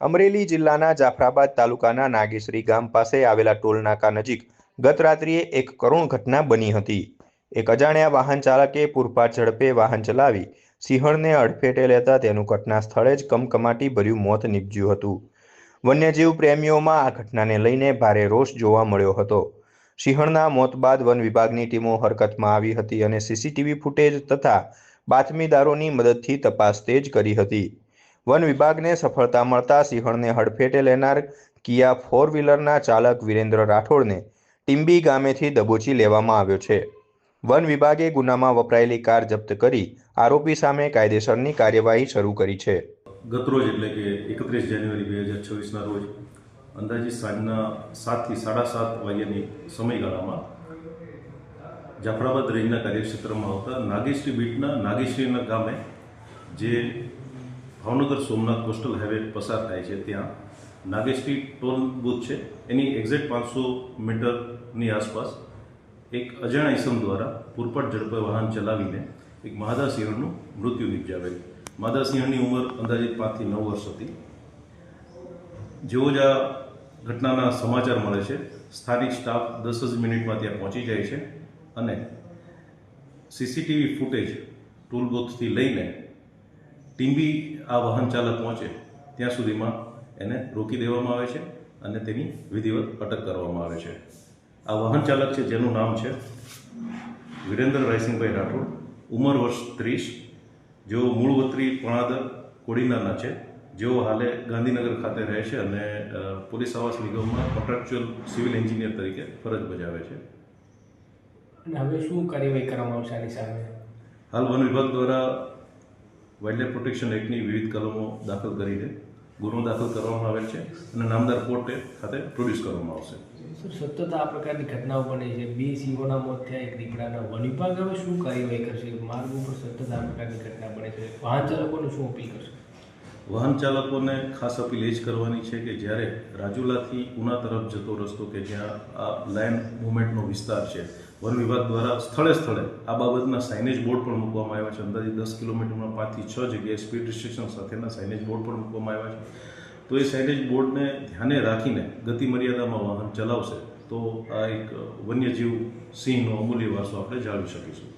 અમરેલી જિલ્લાના જાફરાબાદ તાલુકાના નાગેશ્રી ગામ પાસે આવેલા ટોલનાકા નજીક ગત રાત્રિએ એક કરુણ ઘટના બની હતી. એક અજાણ્યા વાહન ચાલકે પૂરપાટ ઝડપે વાહન ચલાવી સિંહણને અડફેટે લેતા તેનું ઘટના સ્થળે જ કમકમાટી ભર્યું મોત નીપજ્યું હતું. વન્યજીવ પ્રેમીઓમાં આ ઘટનાને લઈને ભારે રોષ જોવા મળ્યો હતો. સિંહણના મોત બાદ વન વિભાગની ટીમો હરકતમાં આવી હતી અને સીસીટીવી ફૂટેજ તથા બાતમીદારોની મદદથી તપાસ તેજ કરી હતી. વન વિભાગને સફળતા મળતા સિંહણને હડફેટે લેનાર કિયા ફોર વ્હીલરના ચાલક વિરેન્દ્ર રાઠોડને ટીમ્બી ગામેથી દબોચી લેવામાં આવ્યો છે. વન વિભાગે ગુનામાં વપરાયેલી કાર જપ્ત કરી આરોપી સામે કાયદેસરની કાર્યવાહી શરૂ કરી છે. ગતરોજ એટલે કે એકત્રીસ જાન્યુઆરી બે હજાર છવ્વીસના રોજ અંદાજે સાંજના સાતથી સાડા સાત વાગ્યાની સમયગાળામાં જાફરાબાદ રેન્જના કાર્યક્ષેત્રમાં આવતા નાગેશ્રી બીટના નાગેશ્રીના ગામે જે ભાવનગર સોમનાથ કોસ્ટલ હાઈવે પસાર થાય છે. ત્યાં નાગેશ્રી ટોલ બૂથ છે. એની એક્ઝેક્ટ પાંચસો મીટરની આસપાસ એક અજાણ ઇસમ દ્વારા પૂરપાટ ઝડપે વાહન ચલાવીને એક મહાદા સિંહણનું મૃત્યુ નિપજાવેલ. માદા સિંહણની ઉંમર અંદાજિત પાંચથી નવ વર્ષ હતી. જેવો જ આ ઘટનાના સમાચાર મળે છે, સ્થાનિક સ્ટાફ દસ જ મિનિટમાં ત્યાં પહોંચી જાય છે અને સીસીટીવી ફૂટેજ ટૂલ બોક્સથી લઈને ટીમ્બી આ વાહન ચાલક પહોંચે ત્યાં સુધીમાં એને રોકી દેવામાં આવે છે અને તેની વિધિવત અટક કરવામાં આવે છે. આ વાહન ચાલક છે જેનું નામ છે વિરેન્દ્ર રાયસિંહભાઈ રાઠોડ. ઉંમર વર્ષ ત્રીસ. જેઓ મૂળ વતરી પણાદર કોડીનારના છે. જેઓ હાલે ગાંધીનગર ખાતે રહે છે અને પોલીસ આવાસ નિગમમાં કોન્ટ્રાક્ચ્યુઅલ સિવિલ એન્જિનિયર તરીકે ફરજ બજાવે છે. અને હવે શું કાર્યવાહી કરવામાં આવશે આની સામે? હાલ વન વિભાગ દ્વારા વાઇલ્ડલાઇફ પ્રોટેક્શન એક્ટની વિવિધ કલમો દાખલ કરીને ગુનો દાખલ કરવામાં આવેલ છે અને નામદાર કોર્ટે ખાતે પ્રોડ્યુસ કરવામાં આવશે. સતત આ પ્રકારની ઘટનાઓ બને છે. બે સિંહોના મોત થયા, એક દીપડાના વન વિભાગ. હવે શું કાર્યવાહી કરશે? માર્ગ ઉપર સતત આ પ્રકારની ઘટના બને છે. વાહન ચાલકોને શું અપીલ કરશે? વાહન ચાલકોને ખાસ અપીલ એ જ કરવાની છે કે જ્યારે રાજુલાથી ઉના તરફ જતો રસ્તો કે જ્યાં આ લાઇન મુવમેન્ટનો વિસ્તાર છે, વન વિભાગ દ્વારા સ્થળે સ્થળે આ બાબતના સાઇનેજ બોર્ડ પણ મૂકવામાં આવ્યા છે. અંદાજે દસ કિલોમીટરમાં પાંચથી છ જગ્યાએ સ્પીડ રિસ્ટ્રિક્શન સાથેના સાઇનેજ બોર્ડ પણ મૂકવામાં આવ્યા છે. તો એ સાઇનેજ બોર્ડને ધ્યાને રાખીને ગતિ મર્યાદામાં વાહન ચલાવશે, તો આ એક વન્યજીવ સિંહનો અમૂલ્ય વારસો આપણે જાળવી શકીશું.